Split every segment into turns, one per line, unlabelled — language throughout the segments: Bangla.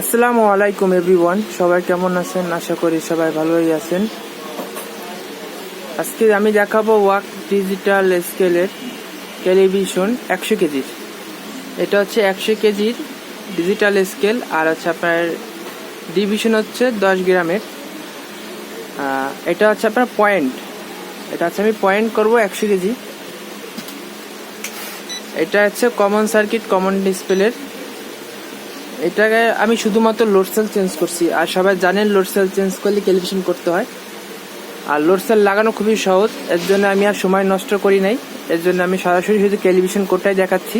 আসসালামু আলাইকুম এভরিওয়ান সবাই কেমন আছেন? আশা করি সবাই ভালোই আছেন। আজকে আমি দেখাবো ওয়াক ডিজিটাল স্কেলের টেলিভিশন একশো কেজির। এটা হচ্ছে একশো কেজির ডিজিটাল স্কেল, আর হচ্ছে আপনার ডিভিশন হচ্ছে দশ গ্রামের। এটা হচ্ছে আপনার পয়েন্ট এটা হচ্ছে আমি পয়েন্ট করব একশো কেজি। এটা হচ্ছে কমন সার্কিট কমন ডিসপ্লের এটাকে আমি শুধুমাত্র লোড সেল চেঞ্জ করছি। আর সবাই জানেন লোড সেল চেঞ্জ করলে টেলিভিশন করতে হয়। আর লোড সেল লাগানো খুবই সহজ। এর জন্য আমি আর সময় নষ্ট করি নাই। এর জন্য আমি সরাসরি শুধু টেলিভিশন কোডটাই দেখাচ্ছি।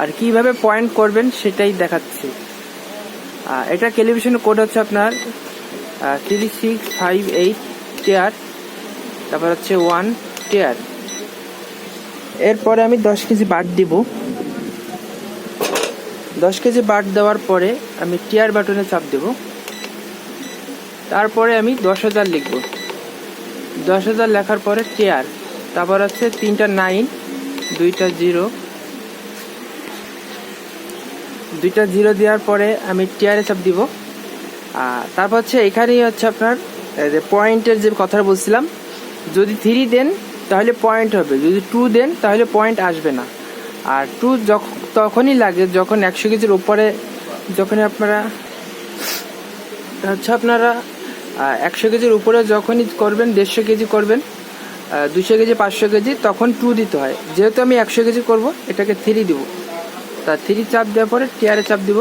আর কীভাবে পয়েন্ট করবেন সেটাই দেখাচ্ছি। এটা টেলিভিশন কোড হচ্ছে আপনার থ্রি সিক্স ফাইভ এইট টেয়ার তারপর হচ্ছে ওয়ান টেয়ার এরপরে আমি দশ কেজি বাদ দিব। দশ কেজি বাট দেওয়ার পরে আমি টিয়ার বাটনে চাপ দেব। তারপরে আমি দশ হাজার লিখব। দশ হাজার লেখার পরে টিয়ার। তারপর হচ্ছে তিনটা নাইন, দুইটা জিরো। দুইটা জিরো দেওয়ার পরে আমি টিয়ারে চাপ দিব। আর তারপর হচ্ছে এখানেই হচ্ছে আপনার যে পয়েন্টের যে কথা বলছিলাম, যদি থ্রি দেন তাহলে পয়েন্ট হবে। যদি টু দেন তাহলে পয়েন্ট আসবে না। আর টু তখনই লাগে যখন একশো কেজির উপরে যখনই আপনারা, হচ্ছে আপনারা একশো কেজির উপরে যখনই করবেন, দেড়শো কেজি করবেন দুশো কেজি, পাঁচশো কেজি, তখন টু দিতে হয়। যেহেতু আমি একশো কেজি করব, এটাকে থ্রি দিব। তা থ্রি চাপ দেওয়ার পরে টিয়ারে চাপ দিব।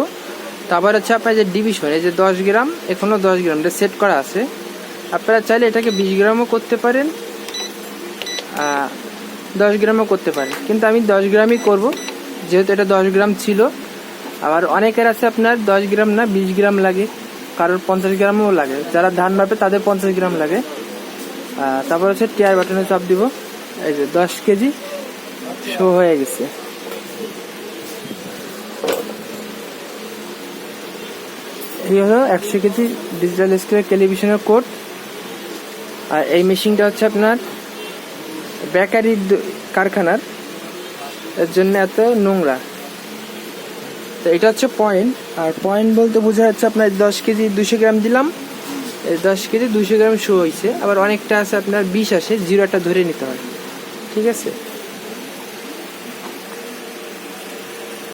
তারপর হচ্ছে আপনার যে ডিভিশন এই যে দশ গ্রাম, এখনও দশ গ্রাম, এটা সেট করা আছে। আপনারা চাইলে এটাকে বিশ গ্রামও করতে পারেন। দশ গ্রামও করতে পারেন কিন্তু আমি দশ গ্রামই করব। যেহেতু এটা দশ গ্রাম ছিল। আবার অনেকের আছে আপনার দশ গ্রাম না বিশ গ্রাম লাগে। কারোর পঞ্চাশ গ্রামও লাগে। যারা ধান মাপে তাদের পঞ্চাশ গ্রাম লাগে। তারপর হচ্ছে টিয়ার বাটনে চাপ দিব। এই যে দশ কেজি শো হয়ে গেছে। এই হলো একশো কেজি ডিজিটাল স্ক্রিনের টেলিভিশনের কোড আর এই মেশিনটা হচ্ছে আপনার বেকারি কারখানার জন্য এত নোংরা। তো এটা হচ্ছে পয়েন্ট আর পয়েন্ট বলতে বোঝা যাচ্ছে আপনার দশ কেজি দুশো গ্রাম দিলাম। দশ কেজি দুশো গ্রাম শো হয়েছে আবার অনেকটা আছে আপনার বিষ আসে, জিরোটা ধরে নিতে হয়। ঠিক আছে?